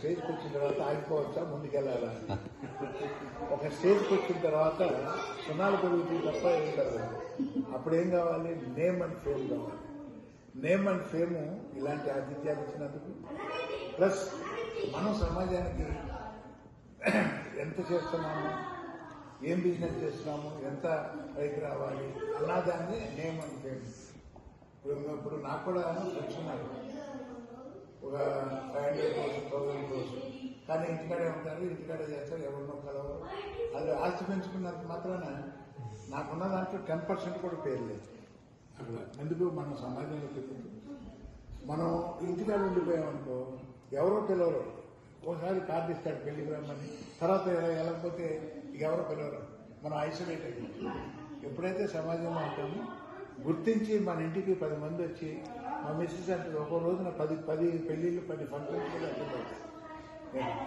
స్టేజ్కి వచ్చిన తర్వాత ఆగిపోవచ్చా? ముందుకెళ్ళాలా? ఒక స్టేజ్కి వచ్చిన తర్వాత సున్నాలు పెరుగుతుంది తప్ప ఏం జరగదు. అప్పుడు ఏం కావాలి? నేమ్ అండ్ ఫేమ్ కావాలి. నేమ్ అండ్ ఫేమ్ ఇలాంటి ఆతిథ్యాలు ఇచ్చినందుకు ప్లస్ మనం సమాజానికి ఎంత చేస్తున్నాము? ఏం బిజినెస్ చేస్తున్నాము? ఎంత పైకి రావాలి? అన్నదాన్ని నేమ్ అండ్ ఫేమ్. ఇప్పుడు ఇప్పుడు నాకు కూడా ఫ్రెండ్స్ ఒక ఫైవ్ హండ్రెడ్ కోసం థౌసండ్ కోసం కానీ ఇంటికాడే ఉంటారు ఇంటికాడే చేస్తారు ఎవరినో కలవరు. వాళ్ళు ఆస్తి పెంచుకున్నంత మాత్రాన నాకున్న దాంట్లో టెన్ పర్సెంట్ కూడా పేరు లేదు. ఎందుకు? మనం సమాజంలో తెలియదు మనం ఇంటికాడ ఉండిపోయామనుకో ఎవరో పిలవరు ఒకసారి కార్డు ఇస్తాడు పెళ్ళికి రమ్మని. తర్వాత వెళ్ళకపోతే ఎవరో పిలవరు మనం ఐసోలేట్ అయిపోతాం ఎప్పుడైతే సమాజంలో ఉంటామో గుర్తించి మన ఇంటికి పది మంది వచ్చి మా మిస్సెస్ అంటే ఒక రోజున పది పది పెళ్ళిళ్ళు పది ఫంక్షన్స్